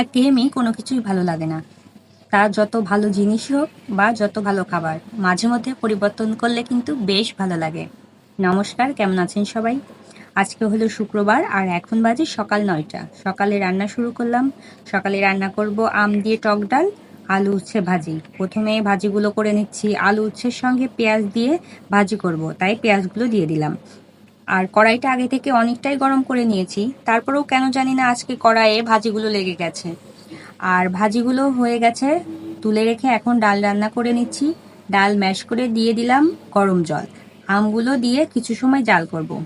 একঘেয়েমি কোনো কিছুই ভালো লাগে না। তা যত ভালো জিনিস হোক বা যত ভালো খাবার, মাঝে মধ্যে পরিবর্তন করলে কিন্তু বেশ ভালো লাগে। নমস্কার, কেমন আছেন সবাই? আজকে হলো শুক্রবার আর এখন বাজে সকাল নয়টা। সকালে রান্না শুরু করলাম। সকালে রান্না করব আম দিয়ে টক ডাল, আলু উচ্ছে ভাজি। প্রথমে ভাজিগুলো করে নিচ্ছি। আলু উচ্ছের সঙ্গে পেঁয়াজ দিয়ে ভাজি করব। তাই পেঁয়াজগুলো দিয়ে দিলাম। আর কড়াইটা আগে থেকে অনেকটাই গরম করে নিয়েছি। তারপরেও কেন জানি না আজকে কড়াইয়ে ভাজিগুলো লেগে গেছে। আর ভাজিগুলো হয়ে গেছে, তুলে রেখে এখন ডাল রান্না করে নিচ্ছি। ডাল ম্যাশ করে দিয়ে দিলাম গরম জল। আমগুলো দিয়ে কিছু সময় জাল করব।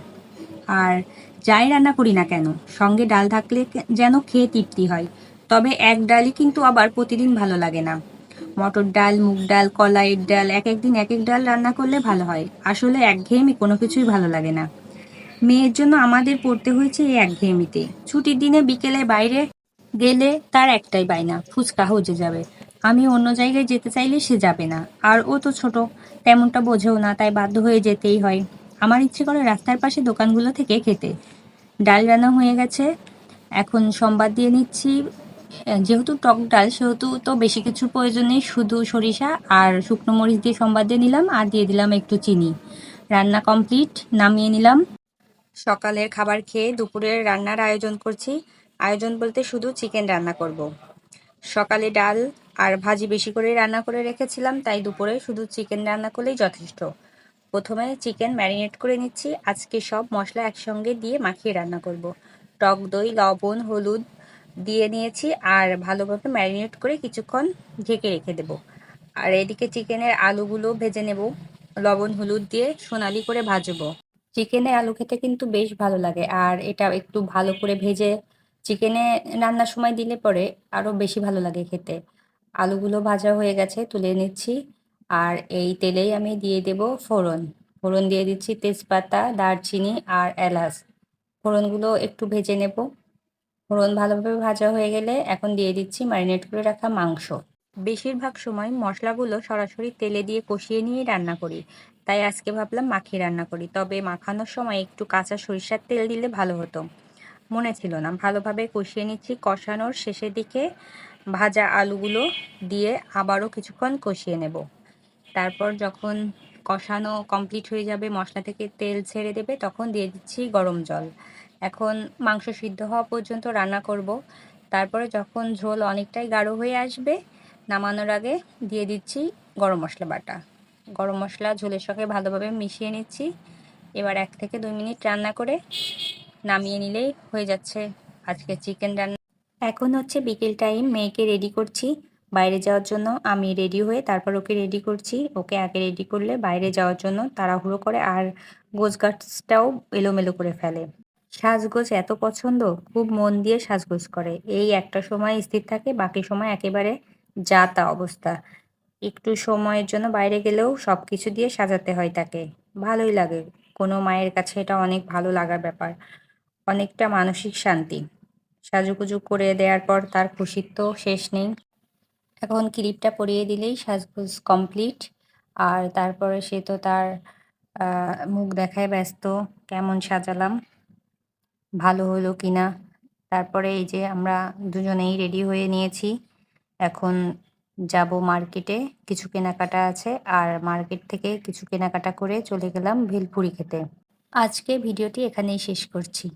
আর যাই রান্না করি না কেন, সঙ্গে ডাল থাকলে যেন খেয়ে তৃপ্তি হয়। তবে এক ডালই কিন্তু আবার প্রতিদিন ভালো লাগে না। মটর ডাল, মুগ ডাল, কলাইয়ের ডাল, এক একদিন এক এক ডাল রান্না করলে ভালো হয়। আসলে একঘেয়েমি কোনো কিছুই ভালো লাগে না। মেয়ের জন্য আমাদের পড়তে হয়েছে এই একঘেয়েমিতে ছুটির দিনে বিকেলে বাইরে গেলে তার একটাই বায়না, ফুচকা হজে যাবে। আমি অন্য জায়গায় যেতে চাইলে সে যাবে না। আর ও তো ছোট, তেমনটা বোঝেও না, তাই বাধ্য হয়ে যেতেই হয়। আমার ইচ্ছে করে রাস্তার পাশে দোকানগুলো থেকে খেতে। ডাল রান্না হয়ে গেছে। এখন সম্বাদ দিয়ে নিচ্ছি। যেহেতু টক ডাল, সেহেতু তো বেশি কিছু প্রয়োজন নেই, শুধু সরিষা আর শুকনো মরিচ দিয়ে সম্বাদ দিয়ে নিলাম, আর দিয়ে দিলাম একটু চিনি। রান্না কমপ্লিট, নামিয়ে নিলাম। সকালের খাবার খেয়ে দুপুরের রান্নার আয়োজন করছি। আয়োজন বলতে শুধু চিকেন রান্না করব। সকালে ডাল আর ভাজি বেশি করে রান্না করে রেখেছিলাম, তাই দুপুরে শুধু চিকেন রান্না করলেই যথেষ্ট। প্রথমে চিকেন ম্যারিনেট করে নিচ্ছি। আজকে সব মশলা একসঙ্গে দিয়ে মাখিয়ে রান্না করব। টক দই, লবণ, হলুদ দিয়ে নিয়েছি আর ভালোভাবে ম্যারিনেট করে কিছুক্ষণ ঢেকে রেখে দেব। আর এদিকে চিকেনের আলুগুলো ভেজে নেব। লবণ, হলুদ দিয়ে সোনালি করে ভাজবো। চিকেনে আলু খেতে কিন্তু বেশ ভালো লাগে। আর এটা একটু ভালো করে ভেজে চিকেনে রান্নার সময় দিলে পরে আরও বেশি ভালো লাগে খেতে। আলুগুলো ভাজা হয়ে গেছে, তুলে নিচ্ছি। আর এই তেলেই আমি দিয়ে দেব ফোড়ন। ফোড়ন দিয়ে দিচ্ছি তেজপাতা, দারচিনি আর এলাচ। ফোড়নগুলো একটু ভেজে নেব। ফোড়ন ভালোভাবে ভাজা হয়ে গেলে এখন দিয়ে দিচ্ছি ম্যারিনেট করে রাখা মাংস। বেশিরভাগ সময় মশলাগুলো সরাসরি তেলে দিয়ে কষিয়ে নিয়ে রান্না করি। তাই আজকে ভাবলাম মাখিয়ে রান্না করি। তবে মাখানোর সময় একটু কাঁচা সরিষার তেল দিলে ভালো হতো। মনে ছিল না। ভালোভাবে কষিয়ে নিচ্ছি। কষানোর শেষের দিকে ভাজা আলুগুলো দিয়ে আবারও কিছুক্ষণ কষিয়ে নেব। তারপর যখন কষানো কমপ্লিট হয়ে যাবে, মশলা থেকে তেল ছেড়ে দেবে, তখন দিয়ে দিচ্ছি গরম জল। এখন মাংস সিদ্ধ হওয়া পর্যন্ত রান্না করব। তারপরে যখন ঝোল অনেকটাই গাঢ় হয়ে আসবে, নামানোর আগে দিয়ে দিচ্ছি গরম মশলা বাটা। গরম মশলা, ঝোলের সঙ্গে ভালোভাবে মিশিয়ে নিচ্ছি। এবার এক থেকে দুই মিনিট রান্না করে নামিয়ে নিলেই হয়ে যাচ্ছে আজকে চিকেন রান্না। এখন হচ্ছে বিকেল টাইম, মেয়েকে রেডি করছি বাইরে যাওয়ার জন্য। আমি রেডি হয়ে তারপর ওকে রেডি করছি। ওকে আগে রেডি করলে বাইরে যাওয়ার জন্য তাড়াহুড়ো করে আর গোছগাছটাও এলোমেলো করে ফেলে। সাজগোজ এত পছন্দ, খুব মন দিয়ে সাজগোজ করে। এই একটা সময় স্থির থাকে, বাকি সময় একেবারে যা তা অবস্থা। একটু সময়ের জন্য বাইরে গেলেও সব কিছু দিয়ে সাজাতে হয় তাকে। ভালোই লাগে। কোনো মায়ের কাছে এটা অনেক ভালো লাগার ব্যাপার। অনেকটা মানসিক শান্তি। সাজুগুজু করে দেওয়ার পর তার খুশির তো শেষ নেই। এখন ক্লিপটা পরিয়ে দিলেই সাজগুজ কমপ্লিট। আর তারপরে সে তো তার মুখ দেখায় ব্যস্ত। কেমন সাজালাম? ভালো হলো কিনা? তারপরে এই যে আমরা দুজনেই রেডি হয়ে নিয়েছি। এখন যাব মার্কেটে, কিছু কেনাকাটা আছে। আর মার্কেট থেকে কিছু কেনাকাটা করে চলে গেলাম ভেলপুরি খেতে। আজকে ভিডিওটি এখানেই শেষ করছি।